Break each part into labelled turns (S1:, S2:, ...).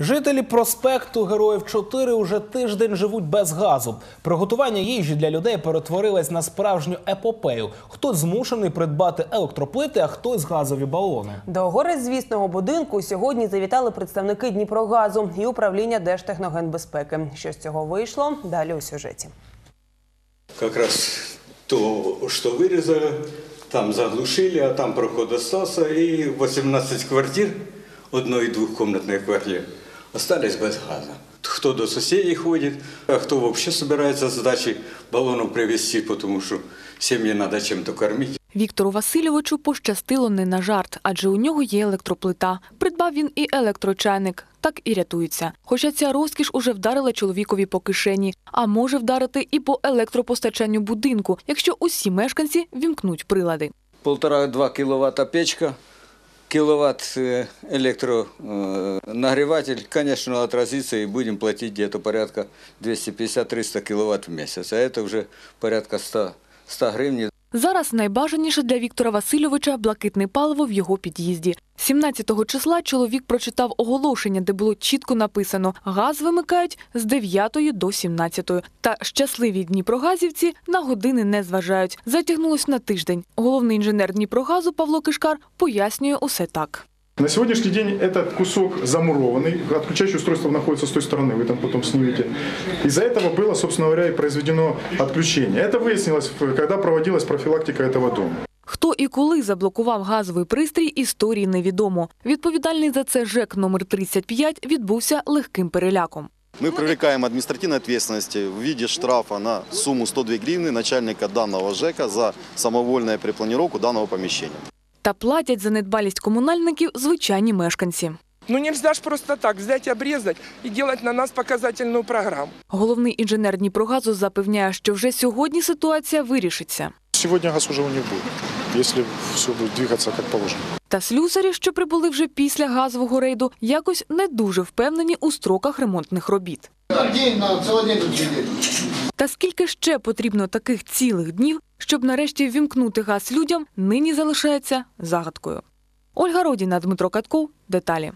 S1: Жителі проспекту Героїв 4 уже тиждень живуть без газу. Приготування їжі для людей перетворилось на справжню епопею. Хтось змушений придбати електроплити, а хтось газові балони.
S2: До горизвісного будинку сьогодні завітали представники Дніпрогазу і управління Держтехногенбезпеки. Що з цього вийшло? Далі у сюжеті.
S3: как раз то, что вырезали, там заглушили, а там проход остался, и 18 квартир, одной- и двухкомнатных квартир, остались без газа. Кто до соседей ходит, а кто вообще собирается с дачи баллонов привезти, потому что семьи надо чем-то кормить.
S4: Віктору Васильовичу пощастило не на жарт, адже у нього є електроплита. Придбав він і електрочайник. Так і рятується. Хоча ця розкіш уже вдарила чоловікові по кишені, а може вдарити і по електропостачанню будинку, якщо усі мешканці вімкнуть прилади.
S5: полтора-два киловатта печка, киловатт э, электронагреватель, конечно, отразится и будем платить где-то порядка 250-300 киловатт в месяц. А это уже порядка 100, 100 гривен.
S4: Зараз найбажаніше для Віктора Васильовича блакитне паливо в його під'їзді. 17-го числа чоловік прочитав оголошення, де було чітко написано «Газ вимикають з 9 до 17». Та щасливі дніпрогазівці на години не зважають. Затягнулось на тиждень. Головний інженер Дніпрогазу Павло Кишкар пояснює усе так.
S6: На сегодняшний день этот кусок замурованный, отключающее устройство находится с той стороны, вы там потом снимете. Из-за этого было, собственно говоря, и произведено отключение. Это выяснилось, в- когда проводилась профилактика этого дома.
S4: Хто і коли заблокував газовий пристрій, історії невідомо. Відповідальний за це ЖЕК номер 35 відбувся легким переляком.
S7: Мы привлекаем административной ответственности в виде штрафа на сумму 102 гривны начальника данного ЖЭКа за самовольную перепланировку данного помещения.
S4: Та платять за недбалість комунальників звичайні мешканці.
S8: Ну нельзя ж просто так взять, обрезать и делать на нас показательную программу.
S4: Головний інженер Дніпрогазу запевняє, що вже сьогодні ситуація вирішиться.
S6: Сегодня газ уже у них будет, если все будет двигаться как положено.
S4: Та слюсарі, що прибули вже після газового рейду, якось не дуже впевнені у строках ремонтних робіт. Та скільки ще потрібно таких цілих днів, щоб нарешті ввімкнути газ людям, нині залишається загадкою. Ольга Родіна, Дмитро Катков. Деталі.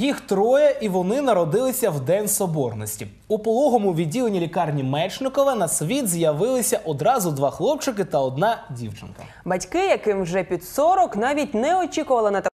S1: Їх троє, і вони народилися в День Соборності. У пологому відділенні лікарні Мечникова на світ з'явилися одразу два хлопчики та одна дівчинка.
S2: Батьки, яким вже під 40, навіть не очікували на